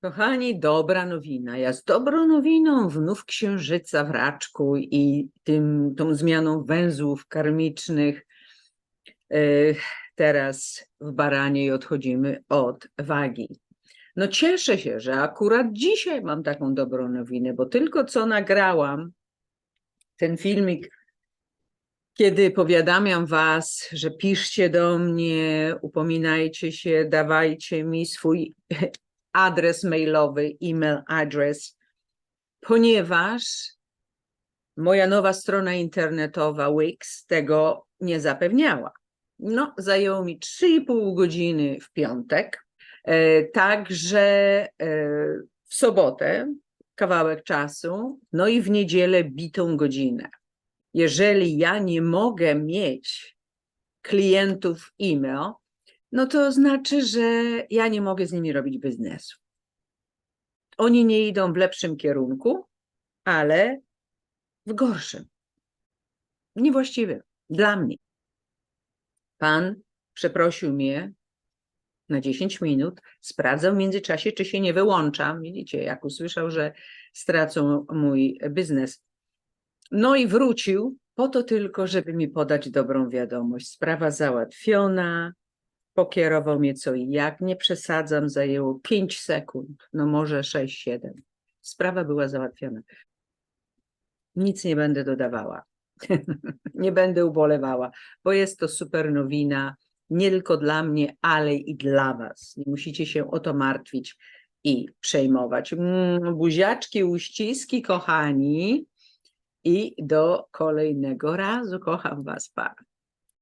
Kochani, dobra nowina. Ja z dobrą nowiną wnów księżyca w raczku i tym, tą zmianą węzłów karmicznych. e, Teraz w baraniej odchodzimy od wagi. No cieszę się, że akurat dzisiaj mam taką dobrą nowinę, bo tylko co nagrałam ten filmik, kiedy powiadamiam was, że piszcie do mnie, upominajcie się, dawajcie mi swój adres mailowy, e-mail adres, ponieważ moja nowa strona internetowa Wix tego nie zapewniała. No, zajęło mi 3,5 godziny w piątek, e, także e, w sobotę kawałek czasu, no i w niedzielę bitą godzinę. Jeżeli ja nie mogę mieć klientów e-mail, no to znaczy, że ja nie mogę z nimi robić biznesu. Oni nie idą w lepszym kierunku, ale w gorszym. Niewłaściwym dla mnie. Pan przeprosił mnie na 10 minut, sprawdzał w międzyczasie, czy się nie wyłączam. Widzicie, jak usłyszał, że stracą mój biznes. No i wrócił po to tylko, żeby mi podać dobrą wiadomość. Sprawa załatwiona, pokierował mnie co i jak. Nie przesadzam, zajęło 5 sekund, no może 6-7. Sprawa była załatwiona. Nic nie będę dodawała. nie będę ubolewała, bo jest to super nowina, nie tylko dla mnie, ale i dla Was. Nie musicie się o to martwić i przejmować. Mm, buziaczki, uściski, kochani. I do kolejnego razu. Kocham Was, pa.